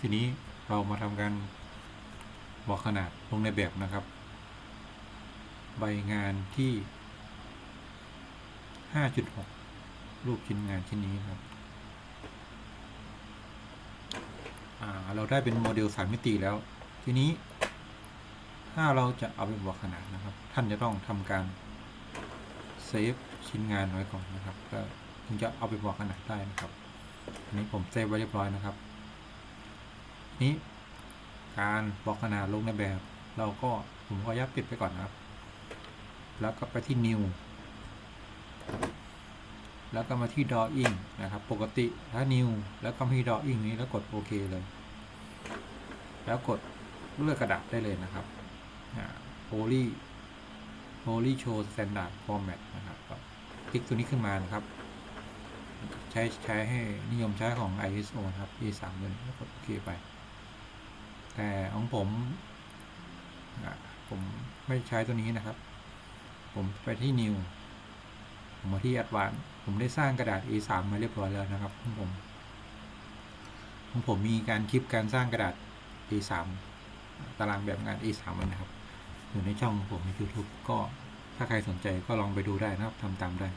ทีนี้เรามาทำการบอกขนาดลงในแบบนะครับ ใบงานที่ 5.6 รูปชิ้นงานชิ้นนี้ครับเราได้เป็นโมเดลสามมิติแล้ว ทีนี้ ถ้าเราจะเอาไปบอกขนาดนะครับ ท่านจะต้องทำการเซฟชิ้นงานไว้ก่อนนะครับ ก็ถึงจะเอาไปบอกขนาดได้นะครับอันนี้ผมเซฟไว้เรียบร้อยนะครับ นี้การบอกขนาดลงในแบบ เราก็ผมขออนุญาตปิดไปก่อนนะครับ แล้วก็ไปที่ new แล้วก็มาที่ drawing นะครับ ปกติถ้า new แล้วก็มาที่ drawing นี้แล้วกดโอเคเลย แล้วกดเลือกกระดาษได้เลยนะครับอ่า holy holy show standard format นะครับก็คลิกตัวนี้ขึ้นมานะครับ ใช้ใช้ให้นิยมใช้ของ ISO นะครับ E3 เลยแล้วกดโอเคไป แต่ของผมผมไม่ใช้ตัวนี้นะครับ ผมไปที่ new ผมมาที่ advanced ผมได้สร้างกระดาษ A3 มาเรียบร้อยแล้วนะครับของผมของผมมีการคลิปการสร้างกระดาษ A3 ตารางแบบงาน A3 ไว้นะครับ อยู่ในช่องของผมใน YouTube ก็ถ้าใครสนใจก็ลองไปดูได้นะครับทำตามได้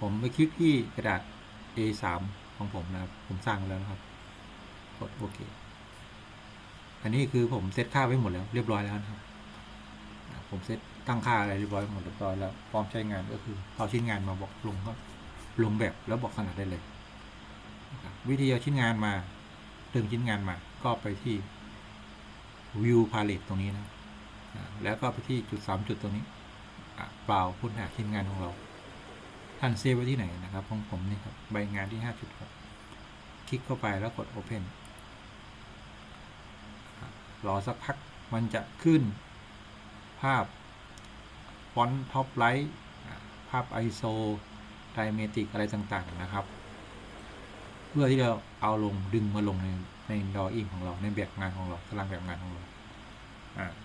ผมไปคลิกที่กระดาษ A3 ของผมนะครับ ผมสร้างแล้วนะครับ กดโอเค อันนี้คือผมเซตค่าไว้หมดแล้วเรียบร้อยแล้วนะครับ ผมเซตตั้งค่าอะไรเรียบร้อยหมดเรียบร้อยแล้วพร้อมใช้งานก็คือเอาชิ้นงานมาบอกลงก็ลงแบบแล้วบอกขนาดได้เลย วิธีเอาชิ้นงานมาดึงชิ้นงานมา ก็ไปที่ view palette ตรงนี้นะแล้วก็ไปที่จุดสามจุดตรงนี้เปล่าค้นหาชิ้นงานของเราท่านเซฟไว้ที่ไหนนะครับของผมนี่ครับใบงานที่ 5.6คลิกเข้าไปแล้วกด Open รอสักพักมันจะขึ้นภาพฟอนต์ท็อปไลท์ภาพ ISO ไดเมติกอะไรต่างๆนะครับ เพื่อที่เราเอาลงดึงมาลงในในดออิงของเราในแบบงานของเราตารางแบบงานของเรา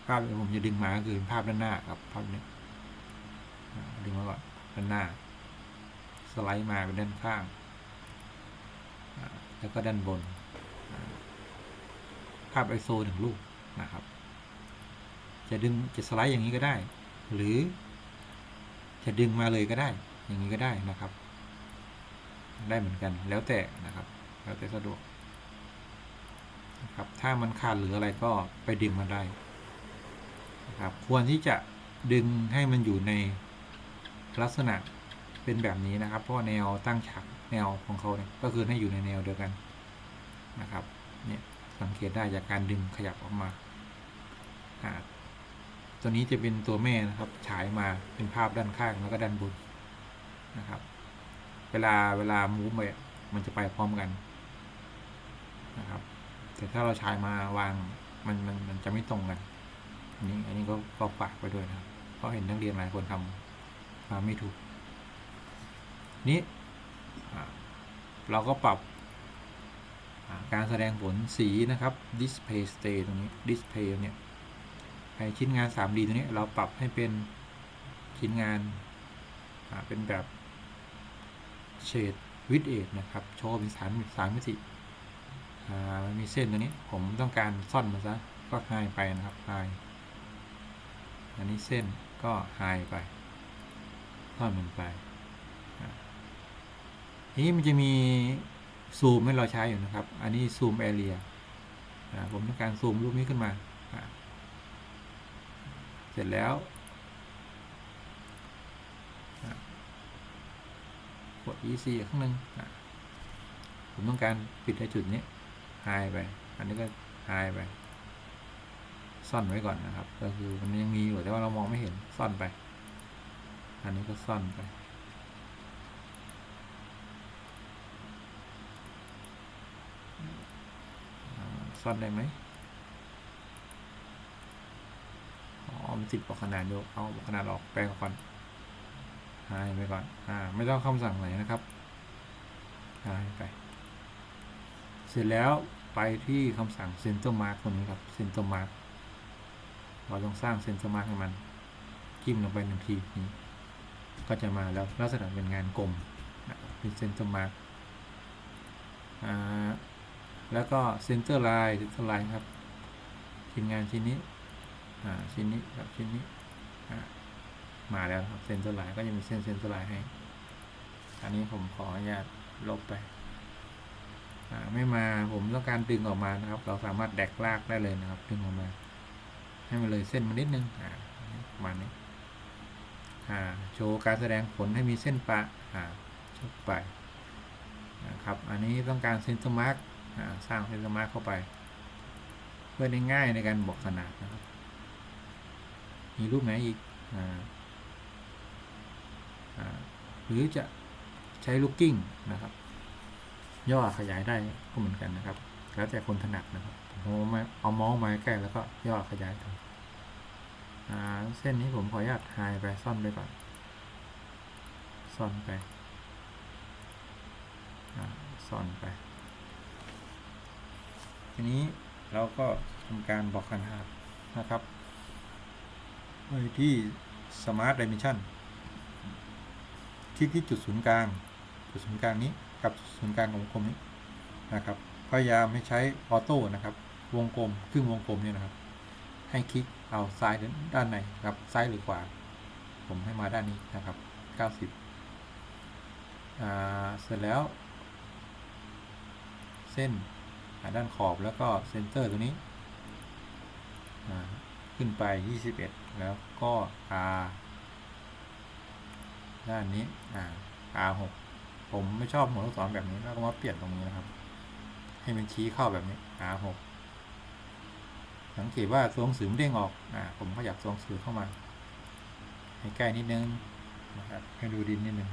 ภาพที่ผมจะดึงมาก็คือภาพด้านหน้าครับภาพนี้ดึงมาก่อนด้านหน้า สไลด์มาเป็นด้านข้าง แล้วก็ด้านบน ภาพ ISO หนึ่งรูป นะครับ จะดึงจะสไลด์อย่างนี้ก็ได้ หรือจะดึงมาเลยก็ได้ อย่างนี้ก็ได้นะครับ ได้เหมือนกันแล้วแต่นะครับ แล้วแต่สะดวกนะครับถ้ามันขาดหรืออะไรก็ไปดึงมาได้นะครับควรที่จะดึงให้มันอยู่ในลักษณะเป็นแบบนี้นะครับ เพราะแนวตั้งฉากแนวของเขาเนี่ยก็คือให้อยู่ในแนวเดียวกันนะครับเนี่ยสังเกตได้จากการดึงขยับออกมา ตัวนี้จะเป็นตัวแม่นะครับ ฉายมาเป็นภาพด้านข้างแล้วก็ด้านบนนะครับ เวลาเวลามูฟไปมันจะไปพร้อมกันนะครับ แต่ถ้าเราฉายมาวางมันมันมันจะไม่ตรงกัน อันนี้อันนี้ก็ก็ฝากไปด้วยนะครับเพราะเห็นนักเรียนหลายคนทำมาไม่ถูก นี้เราก็ปรับการแสดงผลสีนะครับ display state ตรงนี้ display เนี่ย ไอชิ้นงาน 3D ตัวนี้เราปรับให้เป็นชิ้นงานเป็นแบบเฉดวิดเอทนะครับ โชว์เป็นสามสามมิติมีเส้นตัวนี้ผมต้องการซ่อนมันซะก็หายไปนะครับหายอันนี้เส้นก็หายไปซ่อนมันไปทีนี้มันจะมีซูมให้เราใช้อยู่นะครับ อันนี้ซูมแอเรียผมต้องการซูมรูปนี้ขึ้นมา เสร็จแล้ว กด EC ข้างหนึ่งผมต้องการปิดในจุดนี้หายไป อันนี้ก็หายไป ซ่อนไว้ก่อนนะครับ ก็คือมันยังมีอยู่แต่ว่าเรามองไม่เห็นซ่อนไป อันนี้ก็ซ่อนไปซ่อนได้ไหม อ๋อมันติบอกขนาดยู่เอาขนาดออกแปลงก่อนหายไปก่อนอ่าไม่ต้องคำสั่งไหนนะครับหายไป เสร็จแล้วไปที่คำสั่ง center mark ตรงนี้ครับ center mark เราต้องสร้าง center mark ให้มันจิ้มลงไปหนึ่งทีนี้ก็จะมาแล้วลักษณะเป็นงานกลมครับเป็น center mark อ่าแล้วก็เซนเตอร์ไลน์เซนเตอร์ไลน์ครับชิ้นงานชิ้นนี้ ชิ้นนี้กับชิ้นนี้อ่ามาแล้วครับเซนเตอร์ไลน์ก็จะมีเส้นเซนเตอร์ไลน์ให้ อันนี้ผมขออนุญาตลบไปอ่าไม่มาผมต้องการดึงออกมานะครับ เราสามารถแดกลากได้เลยนะครับ ดึงออกมา ให้มันเลยเส้นมานิดนึงอ่าประมาณนี้อ่าโชว์การแสดงผลให้มีเส้นปะอ่าชกไปนะครับอันนี้ต้องการเซนเตอร์มาร์กสร้างเซนเตอร์มาร์กเข้าไป เพื่อได้ง่ายในการบอกขนาดนะครับ มีรูปไหนอีกออหรือจะใช้ลูกกิ้งนะครับ ย่อขยายได้ก็เหมือนกันนะครับ แล้วแต่คนถนัดนะครับผมเอามาเอามองมาใกล้แล้วก็ย่อขยายเส้นนี้ผมขออนุญาตหายไปซ่อนไปก่อน ซ่อนไปซ่อนไป ทีนี้เราก็ทำการบอกขนาดนะครับ ไปที่ Smart Dimension คลิกที่จุดศูนย์กลาง จุดศูนย์กลางนี้กับศูนย์กลางของวงกลมนี้นะครับ พยายามให้ใช้ออโต้นะครับ วงกลมครึ่งวงกลมเนี่ยนะครับ ให้คลิกเอาซ้ายด้านในครับซ้ายหรือขวา ผมให้มาด้านนี้นะครับ 90อ่าเสร็จแล้ว เส้นอ่าด้านขอบแล้วก็เซนเตอร์ตัวนี้ ขึ้นไป 21 แล้วก็ R ด้านนี้ R6 ผมไม่ชอบหัวลูกศรแบบนี้ แล้วก็มาเปลี่ยนตรงนี้นะครับ ให้มันชี้เข้าแบบนี้ R6 สังเกตว่าตัวหนังสือเด้งออกอ่าผมก็อยากตัวหนังสือเข้ามา ให้ใกล้นิดนึงนะครับให้ดูดินนิดนึง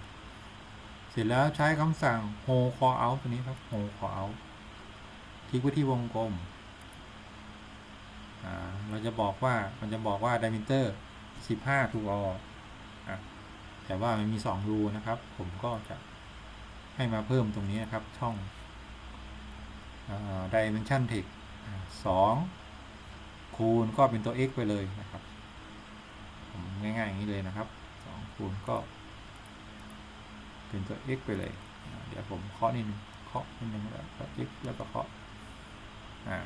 เสร็จแล้วใช้คำสั่ง hold call out ตัวนี้ครับ hold call out คลิกไว้ที่วงกลม เราจะบอกว่ามันจะบอกว่า diameter 15 to all อะแต่ว่ามันมี 2 รูนะครับ ผมก็จะให้มาเพิ่มตรงนี้นะครับช่องอ่า dimension text อ่า2คูณก็เป็นตัว x ไปเลยนะครับง่ายๆอย่างนี้เลยนะครับ2คูณก็ เป็นตัว x ไปเลย เดี๋ยวผมเคาะนิดนึงเคาะนิดนึงแล้วก็ x แล้วก็เคาะอ่า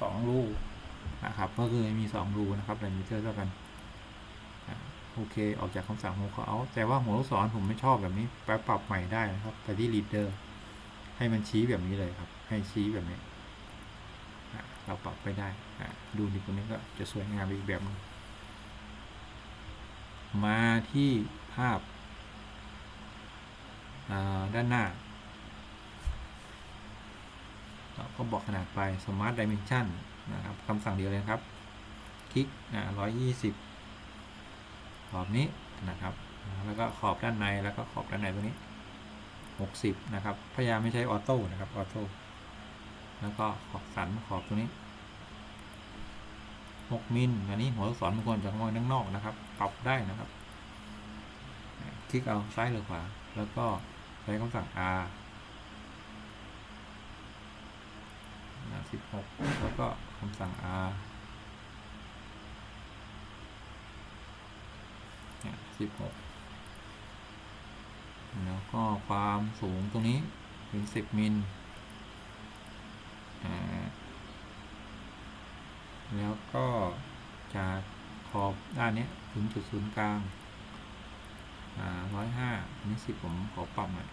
สองรูนะครับ ก็คือมีสองรูนะครับดิมิเตอร์เท่ากันโอเค ออกจากคำสั่งของเขาเอาแต่ว่าหัวลูกศรผมไม่ชอบแบบนี้ไปปรับใหม่ได้นะครับไปที่ leader ให้มันชี้แบบนี้เลยครับ ให้ชี้แบบนี้เราปรับไปได้ดูดีกว่านี้ก็จะสวยงามอีกแบบหนึงมาที่ภาพด้านหน้า เราก็บอกขนาดไป Smart Dimension นะครับคำสั่งเดียวเลยครับ คลิกอ่า120ขอบนี้นะครับ แล้วก็ขอบด้านในแล้วก็ขอบด้านในตัวนี้ 60 นะครับ พยายามไม่ใช้ออโต้นะครับออโต้แล้วก็ขอบสันขอบตัวนี้ 6 มิลอันนี้หัวลูกศรมันควรจะมองด้านนอกนะครับปรับได้นะครับ คลิกเอาซ้ายหรือขวา แล้วก็ใช้คำสั่ง R สิบหกแล้วก็คำสั่ง R เนี่ยสิบหกแล้วก็ความสูงตรงนี้เป็นสิบมิลแล้วก็จากขอบด้านนี้ถึงจุดศูนย์กลางร้อยห้าอันนี้สิผมขอปรับหน่อย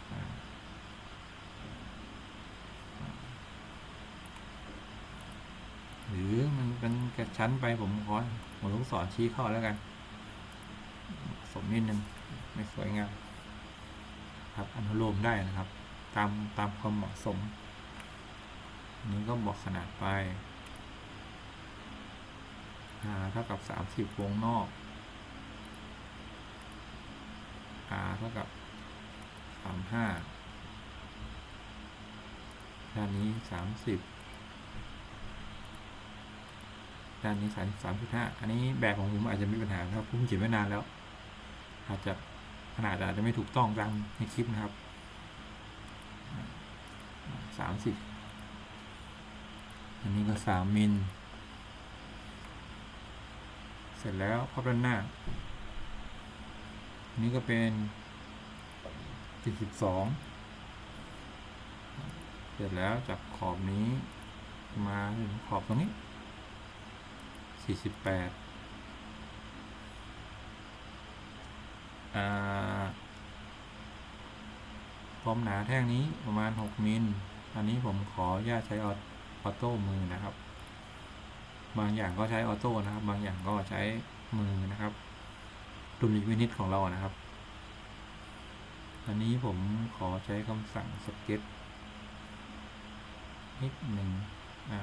หรือมันเป็นกระชั้นไปผมขอผมลูกศรชี้เข้าแล้วกันสมนิดนึงไม่สวยงามครับอนุโลมได้นะครับ ตามตามความเหมาะสมนี้ก็บอกขนาดไปาเท่ากับสามสิบวงนอก r เท่ากับ 35 ด้านนี้สามสิบ ด้านนี้สามสามจุดห้าอันนี้แบบของผมอาจจะมีปัญหาครับผมเขียนไว้นานแล้ว อาจจะขนาดอาจจะไม่ถูกต้องตามในคลิปนะครับสามสิบอันนี้ก็สามมิลเสร็จแล้วพับด้านหน้าอันนี้ก็เป็นสี่สิบสองเสร็จร็จแล้วจากขอบนี้มาถึงขอบตรงนี้ สี่สิบแปดอ่าความหนาแท่งนี้ประมาณ 6 มิล อันนี้ผมขออนุญาตใช้ออโต้มือนะครับ บางอย่างก็ใช้ออโต้นะครับ บางอย่างก็ใช้มือนะครับดุลยพินิจของเรานะครับ อันนี้ผมขอใช้คำสั่งสเก็ตนิดหนึ่งอ่า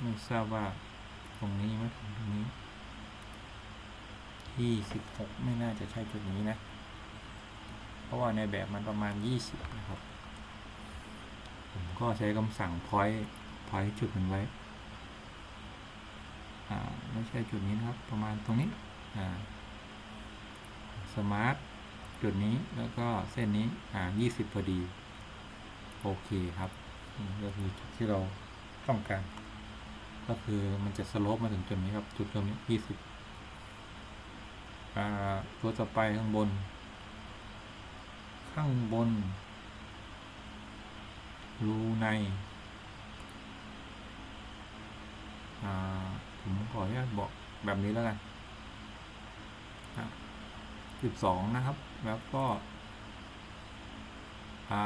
ไม่ทราบว่าตรงนี้มาถึงตรงนี้ที่สิบหกไม่น่าจะใช่จุดนี้นะ เพราะว่าในแบบมันประมาณยี่สิบนะครับ ผมก็ใช้คำสั่ง point point จุดมันไว้ อ่า ไม่ใช่จุดนี้นะครับ ประมาณตรงนี้ อ่าสมาร์ทจุดนี้แล้วก็เส้นนี้ อ่ายี่สิบพอดี โอเคครับ นี่ก็คือจุดที่เราต้องการ ก็คือมันจะสโลปมาถึงจุดนี้ครับ จุดตรงนี้ยี่สิบตัวต่อไปข้างบน ข้างบน รูในผมขออนุญาตบอกแบบนี้แล้วกันสิบสองนะครับ แล้วก็ อ่า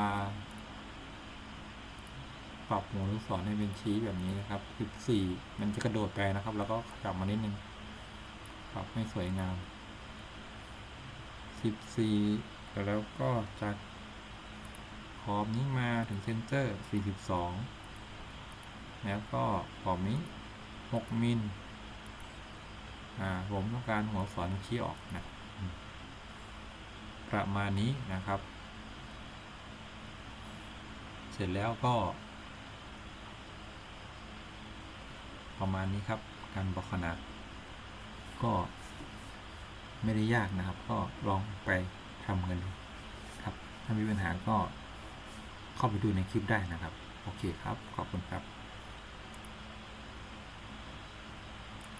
ปรับหมุนลูกศรให้เป็นชี้แบบนี้นะครับสิบสี่มันจะกระโดดไปนะครับ แล้วก็ขยับมานิดนึง ปรับให้สวยงามสิบสี่แล้วก็จากขอบนี้มาถึงเซนเตอร์สี่สิบสองแล้วก็ขอบนี้หกมิลอ่าผมต้องการหัวสอนชี้ออกนะ ประมาณนี้นะครับ เสร็จแล้วก็ ประมาณนี้ครับ การบอกขนาด ก็ไม่ได้ยากนะครับ ก็ลองไปทำกันดูครับ ถ้ามีปัญหาก็เข้าไปดูในคลิปได้นะครับ โอเคครับ ขอบคุณครับ